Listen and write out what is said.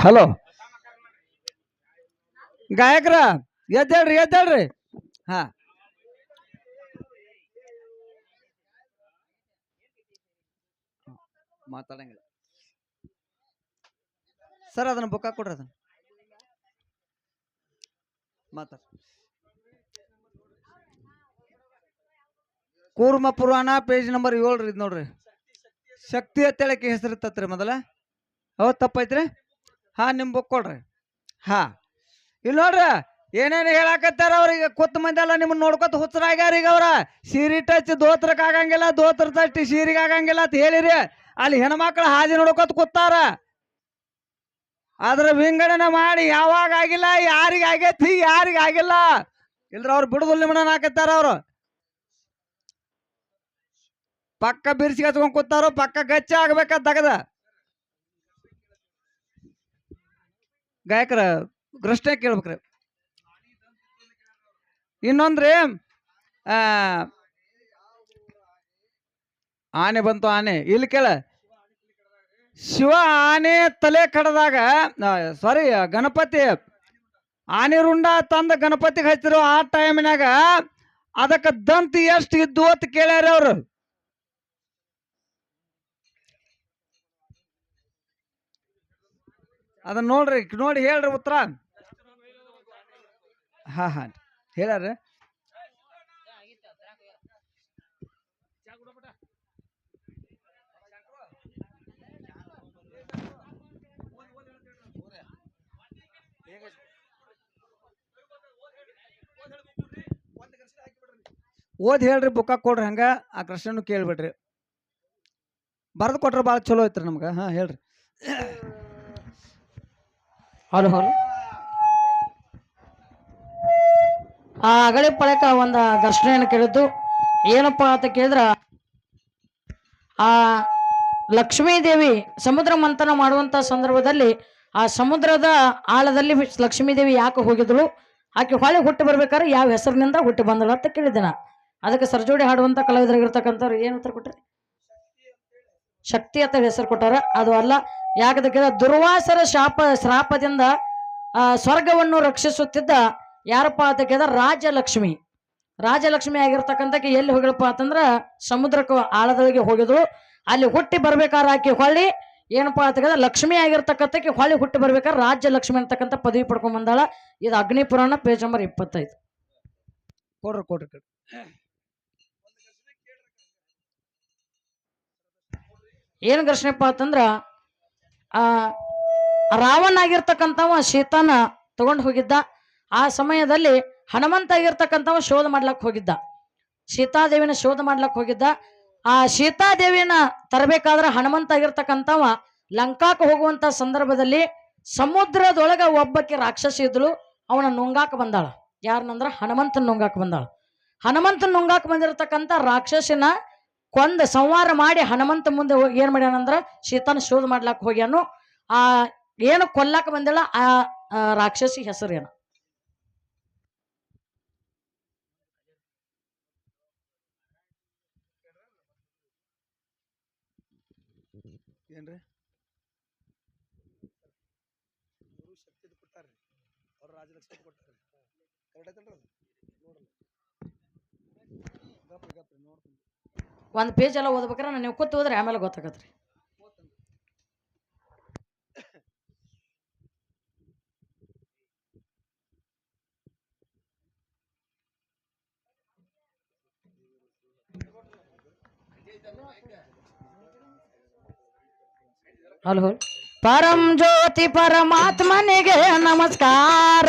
Hello. ಗಾಯಕರ ಎದ್ದೇಳ್ರಿ ಎದ್ದೇಳ್ರಿ. ಹಾ. ಮಾತಾಡಂಗಿಲ್ಲ. Sir, ಅದನ್ನ book ಹಾಕೊಡ್ರಿ ಅದನ್ನ. ಮಾತಾಡ. ಕೂರ್ಮ ಪುರಾಣ ಪೇಜ್ ನಂಬರ್ ಏಳ್ರಿ ಇದು ನೋಡ್ರಿ. ಶಕ್ತಿ ಅಂತೇಳಕ್ಕೆ ಹೆಸರು ತತ್ರಿ ಮೊದಲ. ಹೌದು ತಪ್ಪೈತ್ರಿ? ಹಾ, ನಿಮ್ ಬುಕ್ ಕೊಡ್ರಿ. ಹಾ. ಇಲ್ಲಿ ನೋಡ್ರಿ, ಏನೇನು ಹೇಳಾಕತ್ತಾರ ಅವ್ರಿಗೆ? ಕೂತ್ ಮಂದಿ ಎಲ್ಲ ನಿಮ್ಮನ್ನ ನೋಡ್ಕೊತ ಹುಚ್ಚರಾಗ್ಯಾರ ಈಗ ಅವ್ರ. ಸೀರಿ ಟಚ್ ದೋತ್ರಕ್ ಆಗಂಗಿಲ್ಲ, ದೋತ್ರ ಟಚ್ ಸೀರಿಗೆ ಆಗಂಗಿಲ್ಲ ಅಂತ ಹೇಳಿರಿ. ಅಲ್ಲಿ ಹೆಣ್ಮಕ್ಳು ಹಾದಿ ನೋಡ್ಕೊತ ಕೂತಾರ. ಅದ್ರ ವಿಂಗಡಣೆ ಮಾಡಿ ಯಾವಾಗ ಆಗಿಲ್ಲ, ಯಾರಿಗ ಆಗೈತಿ, ಯಾರಿಗ ಆಗಿಲ್ಲ. ಇಲ್ರ ಅವ್ರು ಬಿಡುದಿಲ್ಲ ನಿಮ್ಮನ್ನ ಹಾಕತ್ತಾರ ಅವ್ರು. ಪಕ್ಕ ಬಿರ್ಸಿಗೆ ಹಚ್ಕೊಂಡ್ ಕೂತಾರ, ಪಕ್ಕ ಗಚ್ಚ ಆಗ್ಬೇಕ ತಗದ? ಗಾಯಕರ ಪ್ರಶ್ನೆ ಕೇಳ್ಬೇಕ್ರಿ. ಇನ್ನೊಂದ್ರಿ, ಆ ಆನೆ ಬಂತು ಆನೆ. ಇಲ್ಲಿ ಕೇಳ. ಶಿವ ಆನೆ ತಲೆ ಕಡದಾಗ ಸಾರಿ ಗಣಪತಿ ಆನೆ ರುಂಡ ತಂದ ಗಣಪತಿಗೆ ಹಚ್ಚಿರೋ ಆ ಟೈಮ್ನಾಗ ಅದಕ್ಕೆ ದಂತ ಎಷ್ಟು ಇದ್ದು ಅಂತ ಕೇಳ್ಯಾರ ಅವರು. ಅದನ್ನ ನೋಡ್ರಿ, ನೋಡಿ ಹೇಳ್ರಿ ಉತ್ತರ. ಹಾ ಹಾ, ಹೇಳ್ಯಾರ. ಓದ್ ಹೇಳ್ರಿ, ಬುಕ್ಕ ಕೊಡ್ರಿ ಹಂಗೆ. ಆ ಕೃಷ್ಣನು ಕೇಳ್ಬಿಡ್ರಿ ಬರೆದು ಕೊಟ್ರೆ ಭಾಳ ಚಲೋ ಐತ್ರಿ ನಮ್ಗೆ. ಹಾ, ಹೇಳ್ರಿ. ಹೌದು ಹೌದು. ಆ ಅಗಳಿ ಪಳಕ ಒಂದು ಘರ್ಷಣೆಯನ್ನು ಕೇಳಿದ್ದು. ಏನಪ್ಪಾ ಅಂತ ಕೇಳಿದ್ರ, ಆ ಲಕ್ಷ್ಮೀ ದೇವಿ ಸಮುದ್ರ ಮಂಥನ ಮಾಡುವಂತ ಸಂದರ್ಭದಲ್ಲಿ ಆ ಸಮುದ್ರದ ಆಳದಲ್ಲಿ ಲಕ್ಷ್ಮೀ ದೇವಿ ಯಾಕೆ ಹೋಗಿದ್ಳು? ಆಕೆ ಹೊಳೆ ಹುಟ್ಟಿ ಬರ್ಬೇಕಾದ್ರೆ ಯಾವ ಹೆಸರಿನಿಂದ ಹುಟ್ಟಿ ಬಂದಳು ಅಂತ ಕೇಳಿದ್ದೆ ನಾ. ಅದಕ್ಕೆ ಸರ್ಜೋಡಿ ಹಾಡುವಂತ ಕಲಾವಿದರಾಗಿರ್ತಕ್ಕಂಥವ್ರು ಏನು ಉತ್ತರ ಕೊಟ್ಟರೆ ಶಕ್ತಿ ಅಂತ ಹೆಸರು ಕೊಟ್ಟಾರ. ಅದು ಅಲ್ಲ ಯಾಕದಕ್ಕೆ ದುರ್ವಾಸರ ಶಾಪ, ಶ್ರಾಪದಿಂದ ಸ್ವರ್ಗವನ್ನು ರಕ್ಷಿಸುತ್ತಿದ್ದ ಯಾರಪ್ಪ ಅಂತ ರಾಜಲಕ್ಷ್ಮಿ. ರಾಜಲಕ್ಷ್ಮಿ ಆಗಿರ್ತಕ್ಕಂಥಕ್ಕೆ ಎಲ್ಲಿ ಹೋಗಿಳಪ್ಪ ಅಂತಂದ್ರ ಸಮುದ್ರಕ್ಕೆ ಆಳದೊಳಗೆ ಹೋಗಿದ್ರು ಅಲ್ಲಿ ಹುಟ್ಟಿ ಬರ್ಬೇಕಾದ್ರೆ ಆಕೆ ಹೊಳ್ಳಿ. ಏನಪ್ಪಾ ಅಂತ ಲಕ್ಷ್ಮಿ ಆಗಿರ್ತಕ್ಕಂಥಕ್ಕೆ ಹೊಳ್ಳಿ ಹುಟ್ಟಿ ಬರ್ಬೇಕಾದ್ರೆ ರಾಜ್ಯಲಕ್ಷ್ಮಿ ಅಂತಕ್ಕಂಥ ಪದವಿ ಪಡ್ಕೊಂಡ್ ಬಂದಾಳ. ಇದು ಅಗ್ನಿ ಪುರಾಣ ಪೇಜ್ ನಂಬರ್ ಇಪ್ಪತ್ತೈದು. ಕೊಡ್ರಿ ಕೊಡ್ರಿ ಏನು ಘರ್ಷಣೆಪ್ಪ ಅಂತಂದ್ರ, ಆ ರಾವಣ ಆಗಿರ್ತಕ್ಕಂಥವ ಸೀತಾನ ತಗೊಂಡು ಹೋಗಿದ್ದ. ಆ ಸಮಯದಲ್ಲಿ ಹನುಮಂತ ಆಗಿರ್ತಕ್ಕಂಥವ ಶೋಧ ಮಾಡ್ಲಕ್ ಹೋಗಿದ್ದ. ಸೀತಾದೇವಿನ ಶೋಧ ಮಾಡ್ಲಕ್ ಹೋಗಿದ್ದ. ಆ ಸೀತಾದೇವಿಯನ್ನ ತರಬೇಕಾದ್ರೆ ಹನುಮಂತ ಆಗಿರ್ತಕ್ಕಂಥವ ಲಂಕಾಕ್ ಹೋಗುವಂತ ಸಂದರ್ಭದಲ್ಲಿ ಸಮುದ್ರದೊಳಗ ಒಬ್ಬಕ್ಕೆ ರಾಕ್ಷಸ ಇದ್ಳು ಅವನ ನುಂಗಾಕ ಬಂದಾಳ. ಯಾರನ್ನಂದ್ರ ಹನುಮಂತನ ನುಂಗಾಕ ಬಂದಾಳ. ಹನುಮಂತನ ನುಂಗಾಕ ಬಂದಿರತಕ್ಕಂಥ ರಾಕ್ಷಸಿನ ಕೊಂದ ಸಂವಾರ ಮಾಡಿ ಹನುಮಂತ ಮುಂದೆ ಹೋಗಿ ಏನ್ ಮಾಡ್ಯಾನಂದ್ರ ಸೀತಾನ ಶೋಧ ಮಾಡ್ಲಾಕ್ ಹೋಗ್ಯಾನು. ಆ ಏನು ಕೊಲ್ಲಾಕ ಬಂದಿಲ್ಲ, ಆ ರಾಕ್ಷಸಿ ಹೆಸರು ಏನು? ಏನ್ರಿ? ಒಂದ್ ಪೇಜ್ ಎಲ್ಲ ನಾನು ನೀವು ಕೂತ್ ಹೋದ್ರೆ ಆಮೇಲೆ ಗೊತ್ತಾಗತ್ರಿ. ಹಲೋ. ಪರಂ ಜ್ಯೋತಿ ಪರಮಾತ್ಮನಿಗೆ ನಮಸ್ಕಾರ.